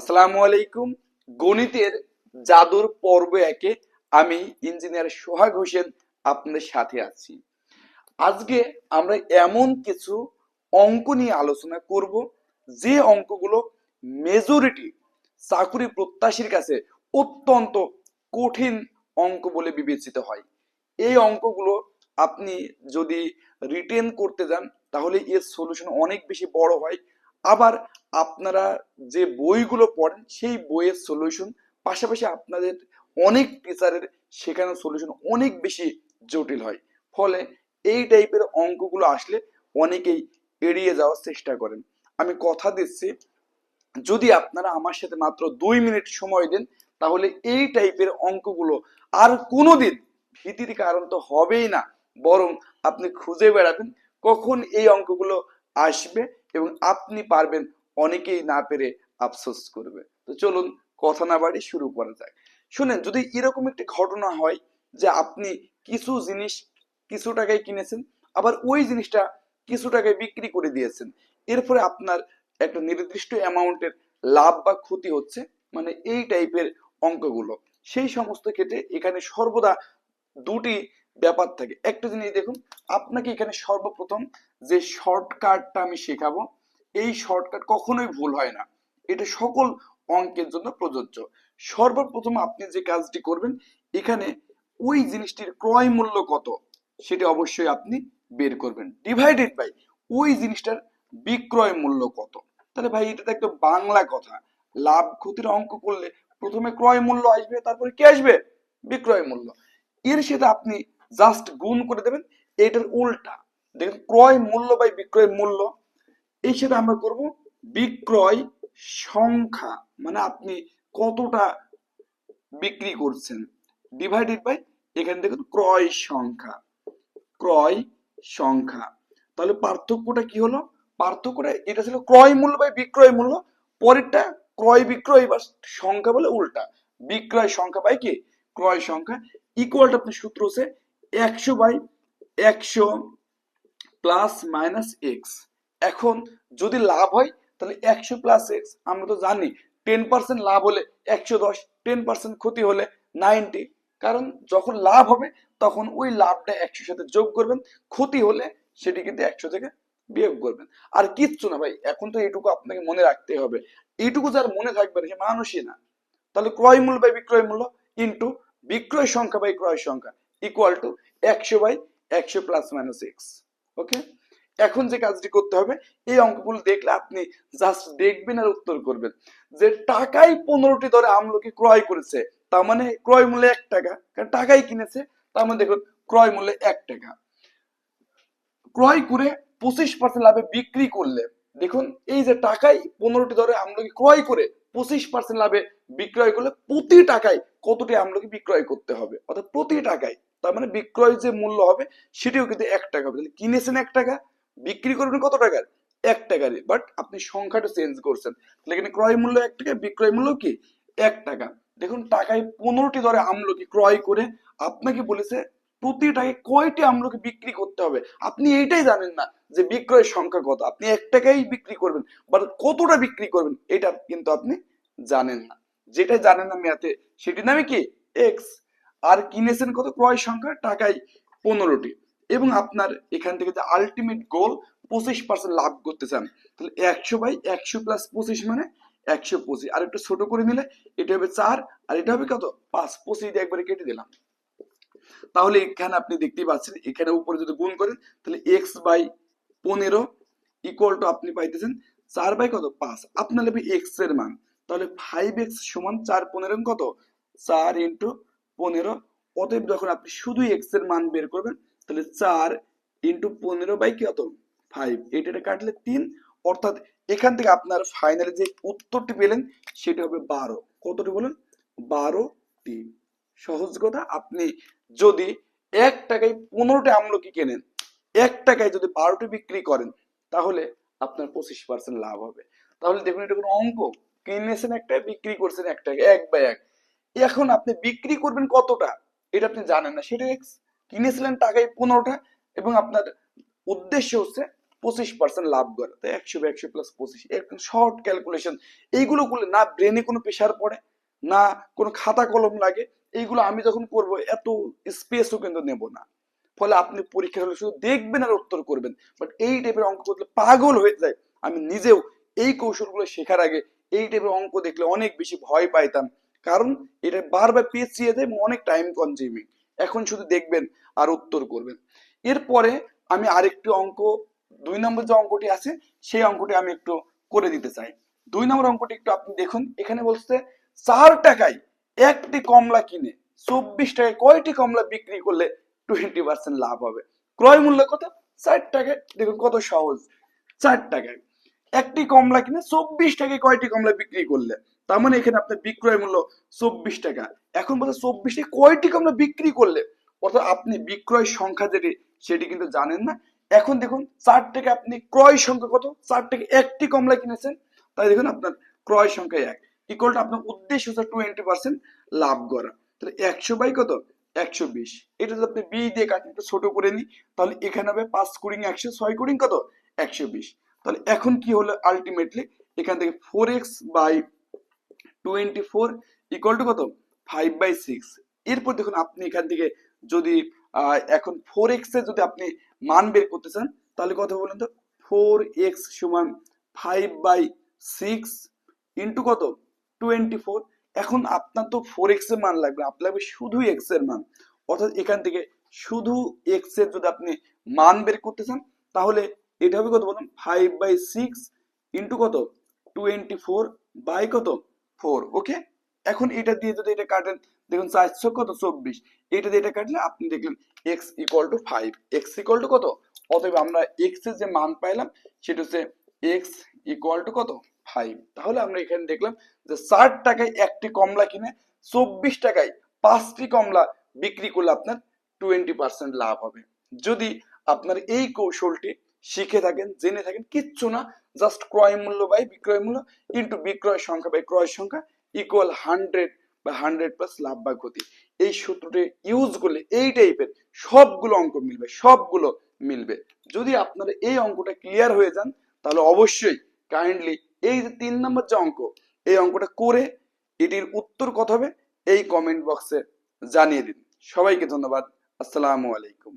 আসসালামু আলাইকুম। গণিতের জাদুর পর্ব একে আমি ইঞ্জিনিয়ার সোহাগ হোসেন আপনাদের সাথে আছি। আজকে আমরা এমন কিছু অঙ্ক নিয়ে আলোচনা করব, যে অঙ্কগুলো মেজরিটি চাকুরি প্রত্যাশীর কাছে অত্যন্ত কঠিন অঙ্ক বলে বিবেচিত হয়। এই অঙ্কগুলো আপনি যদি রিটেন করতে যান, তাহলে এর সলিউশন অনেক বেশি বড় হয়। আবার আপনারা যে বইগুলো পড়েন, সেই বইয়ের সলিউশন পাশাপাশি আপনাদের অনেক টিচারের শেখানোর সলিউশন অনেক বেশি জটিল হয়। ফলে এই টাইপের অঙ্কগুলো আসলে অনেকেই এড়িয়ে যাওয়ার চেষ্টা করেন। আমি কথা দিচ্ছি, যদি আপনারা আমার সাথে মাত্র দুই মিনিট সময় দেন, তাহলে এই টাইপের অঙ্কগুলো আর কোনোদিন ভীতির কারণ তো হবেই না। বরং আপনি খুঁজে বেড়াবেন কখন এই অঙ্কগুলো আসবে এবং আপনি পারবেন অনেকেই না পেরে আফসোস করবে। তো চলুন কথা না বাড়ি শুরু করা যাক। শুনেন, যদি এরকম একটি ঘটনা হয় যে আপনি কিছু জিনিস কিছু টাকায় কিনেছেন, আবার ওই জিনিসটা কিছু টাকায় বিক্রি করে দিয়েছেন, এরপরে আপনার একটা নির্দিষ্ট অ্যামাউন্টের লাভ বা ক্ষতি হচ্ছে মানে এই টাইপের অঙ্কগুলো, সেই সমস্ত ক্ষেত্রে এখানে সর্বদা দুটি ব্যাপার থাকে। একটা জিনিস দেখুন, আপনাকে এখানে সর্বপ্রথম যে শর্টকাটটা আমি শেখাবো, এই শর্টকাট কখনোই ভুল হয় না। এটা সকল অঙ্কের জন্য প্রযোজ্য। সর্বপ্রথম আপনি যে কাজটি করবেন, এখানে ওই জিনিসটির ক্রয় মূল্য কত, সেটা অবশ্যই আপনি বের করবেন। ডিভাইডেড বাই ওই জিনিসটার বিক্রয় মূল্য কত। তাহলে ভাই, এটা তো একটা বাংলা কথা। লাভ ক্ষতির অঙ্ক করলে প্রথমে ক্রয় মূল্য আসবে, তারপরে কি আসবে? বিক্রয় মূল্য। এর সাথে আপনি জাস্ট গুণ করে দেবেন, এটার উল্টা। দেখেন, ক্রয় মূল্য বাই বিক্রয় মূল্য, এই সাথে আমরা করব বিক্রয় সংখ্যা মানে আপনি কতটা বিক্রি করছেন ডিভাইডেড বাই এখানে দেখুন ক্রয় সংখ্যা ক্রয় সংখ্যা। তাহলে পার্থক্যটা কি হলো? পার্থক্যটা এটা ছিল ক্রয় মূল্য বাই বিক্রয় মূল্য, পরেরটা ক্রয় বিক্রয় বা সংখ্যা বলে উল্টা। বিক্রয় সংখ্যা বাই কি? ক্রয় সংখ্যা ইকুয়ালটা আপনি সূত্র হচ্ছে একশো বাই একশো প্লাস মাইনাস এক্স এখন যদি লাভ হয়, তাহলে একশো প্লাস এক্স আমরা তো জানি টেন পার্সেন্ট লাভ হলে একশো দশ টেন পার্সেন্ট ক্ষতি হলে নাইনটি কারণ যখন লাভ হবে, তখন ওই লাভটা একশোর সাথে যোগ করবেন, ক্ষতি হলে সেটি কিন্তু একশো থেকে বিয়োগ করবেন। আর কিচ্ছু না ভাই, এখন তো এইটুকু আপনাকে মনে রাখতে হবে। এইটুকু যার মনে থাকবে না, সে মানুষই না। তাহলে ক্রয় মূল্য বাই বিক্রয় মূল্য ইন্টু বিক্রয় সংখ্যা বাই ক্রয় সংখ্যা ইকুয়াল টু একশো বাই একশো প্লাস মাইনাস এক্স ওকে এখন যে কাজটি করতে হবে, এই অঙ্কগুলো দেখলে আপনি জাস্ট দেখবেন আর উত্তর করবেন। যে টাকাই পনেরোটি দরে আমলকি ক্রয় করেছে, তার মানে ক্রয় মূল্য এক টাকা। কারণ টাকাই কিনেছে, তার মানে দেখুন, ক্রয় মূল্য এক টাকা। ক্রয় করে পঁচিশ পার্সেন্ট লাভে বিক্রি করলে, দেখুন, এই যে টাকায় পনেরোটি দরে আমলকি ক্রয় করে পঁচিশ পার্সেন্ট লাভে বিক্রয় করলে প্রতি টাকায় কতটি আমলকি বিক্রয় করতে হবে? অর্থাৎ প্রতি টাকায়। তার মানে বিক্রয় যে মূল্য হবে, সেটিও কিন্তু এক টাকা হবে। কিনেছেন এক টাকা, বিক্রি করবেন কত টাকার এক টাকার বাট আপনি সংখ্যাটা চেঞ্জ করছেন। তাহলে এখানে ক্রয় মূল্য এক টাকা, বিক্রয় মূল্য কি? এক টাকা। দেখুন, টাকায় পনেরোটি দরে আমলকি ক্রয় করে আপনাকে বলেছে, প্রতি টাকায় কয়টি আমলকি বিক্রি করতে হবে? আপনি এইটাই জানেন না যে বিক্রয়ের সংখ্যা কত। আপনি এক টাকাই বিক্রি করবেন বাট কতটা বিক্রি করবেন, এটা কিন্তু আপনি জানেন না। যেটা জানেন না ম্যাথে সেটির নামে কি? এক্স আর কিনেছেন কত? ক্রয় সংখ্যা টাকায় পনেরোটি। এবং আপনার এখান থেকে যে আলটিমেট গোল পঁচিশ পার্সেন্ট লাভ করতে চান, তাহলে একশো বাই একশো প্লাস পঁচিশ মানে একশো পঁচিশ। আর একটু ছোট করে নিলে এটা হবে চার, আর এটা হবে কত? পাঁচ। পঁচিশ দিয়ে একবারে কেটে দিলাম। তাহলে এখানে আপনি দেখতেই পাচ্ছেন, এখানে উপরে যদি গুণ করেন, তাহলে এক্স বাই পনেরো ইকুয়াল টু আপনি পাইতেছেন চার বাই কত? পাঁচ। আপনার লাগবে এক্সের মান। তাহলে ফাইভ এক্স সমান চার পনেরো কত? চার ইন্টু পনেরো, অতএব যখন আপনি শুধু এক্সের মান বের করবেন, তাহলে চার ইন্টু পনেরো বাই কত ফাইভ এটা কাটলে তিন, অর্থাৎ এখান থেকে আপনার ফাইনালি যে উত্তরটি পেলেন, সেটা হবে বারো। কতটি বলেন? বারোটি সহজ কথা, আপনি যদি এক টাকায় পনেরোটি আমলকি কেনেন, এক টাকায় যদি বারোটি বিক্রি করেন, তাহলে আপনার পঁচিশ পার্সেন্ট লাভ হবে। তাহলে দেখুন, এটা কোনো অঙ্ক। কিনেছেন একটা, বিক্রি করছেন এক টাকা এক বাই এক। এখন আপনি বিক্রি করবেন কতটা? এটা আপনি জানেন না। সেটা কিনেছিলেন টাকায় পনেরোটা এবং আপনার উদ্দেশ্য হচ্ছে পঁচিশ পার্সেন্ট লাভ করে। তো একশো একশো প্লাস পঁচিশ। এরকম শর্ট ক্যালকুলেশন এইগুলো করলে না ব্রেনে কোনো প্রেশার পড়ে, না কোনো খাতা কলম লাগে। এইগুলো আমি যখন করব, এত স্পেসও কিন্তু নেব না। ফলে আপনি পরীক্ষা হলে শুধু দেখবেন আর উত্তর করবেন। বাট এই টাইপের অঙ্ক করলে পাগল হয়ে যায়। আমি নিজেও এই কৌশলগুলো শেখার আগে এই টাইপের অঙ্ক দেখলে অনেক বেশি ভয় পাইতাম। কারণ এটা বারবার পেঁচিয়ে এবং অনেক টাইম কনজিউমিং এখন শুধু দেখবেন আর উত্তর করবেন। এরপরে আমি আরেকটি অঙ্ক, দুই নম্বর যে অঙ্কটি আছে, সেই অঙ্কটি আমি একটু করে দিতে চাই। দুই নম্বর অঙ্কটি একটু আপনি দেখুন, এখানে বলছে, চার টাকায় একটি কমলা কিনে চব্বিশ টাকায় কয়টি কমলা বিক্রি করলে টোয়েন্টি পার্সেন্ট লাভ হবে? ক্রয় মূল্য কত? চার টাকায়। দেখুন কত সহজ। চার টাকায়। একটি কমলা কিনে চব্বিশ টাকায় কয়টি কমলা বিক্রি করলে? তার মানে এখানে আপনার বিক্রয় মূল্য চব্বিশ টাকা। এখন বলতে চব্বিশ টাকা কয়টি কমলা বিক্রি করলে? অর্থাৎ আপনি বিক্রয় সংখ্যা যেটি, সেটি কিন্তু জানেন না। এখন দেখুন, চার টাকা আপনি ক্রয় সংখ্যা কত? চার টাকা একটি কমলা কিনেছেন। তাই দেখুন আপনার ক্রয় সংখ্যা এক। ইকুয়ালটা আপনার উদ্দেশ্য হচ্ছে টোয়েন্টি পার্সেন্ট লাভ করা। তাহলে একশো বাই কত? একশো বিশ। এটা যদি আপনি বি দিয়ে একটু ছোট করে নিই, তাহলে এখানে হবে পাঁচ কুড়িং একশো, ছয় কুড়িং কত? একশো বিশ। তাহলে এখন কি হলো আলটিমেটলি এখান থেকে four X by twenty four equal to কত? ফাইভ বাই সিক্স এরপর দেখুন আপনি এখান থেকে যদি এখন ফোর এক্সের যদি আপনি মান বের করতে চান, তাহলে কত বলুন তো? ফোর এক্স সমান ফাইভ বাই সিক্স ইন্টু কত? টোয়েন্টি ফোর এখন আপনার তো ফোর এক্সের মান লাগবে, আপনার লাগবে শুধু এক্সের মান। অর্থাৎ এখান থেকে শুধু এক্সের যদি আপনি মান বের করতে চান, তাহলে এটা হবে কত বলুন? ফাইভ বাই সিক্স ইন্টু কত? টোয়েন্টি ফোর বাই কত? ফোর ওকে এখন এটা দিয়ে যদি এটা কাটেন, দেখুন চারশো কত? চব্বিশ। এটা দিয়ে এটা কাটলে আপনি দেখলেন X equal to five X equal to কত? অতএব আমরা এক্সের যে মান পাইলাম, সেটা হচ্ছে এক্স ইকুয়াল টু কত? ফাইভ তাহলে আমরা এখানে দেখলাম যে ষাট টাকায় একটি কমলা কিনে, চব্বিশ টাকায় পাঁচটি কমলা বিক্রি করলে আপনার টোয়েন্টি পার্সেন্ট লাভ হবে। যদি আপনার এই কৌশলটি শিখে থাকেন, জেনে থাকেন, কিচ্ছু না জাস্ট ক্রয় মূল্য বাই বিক্রয় মূল্য ইন্টু বিক্রয় সংখ্যা বাই ক্রয় সংখ্যা ইকুয়াল হান্ড্রেড বা হান্ড্রেড প্লাস লাভ বা ক্ষতি। এই সূত্রটি ইউজ করলে এই টাইপের সবগুলো অঙ্ক মিলবে, সবগুলো মিলবে। যদি আপনারা এই অঙ্কটা ক্লিয়ার হয়ে যান, তাহলে অবশ্যই কাইন্ডলি এই যে তিন নম্বর যে অঙ্ক, এই অঙ্কটা করে এটির উত্তর কত হবে, এই কমেন্ট বক্সে জানিয়ে দিন। সবাইকে ধন্যবাদ। আসসালামু আলাইকুম।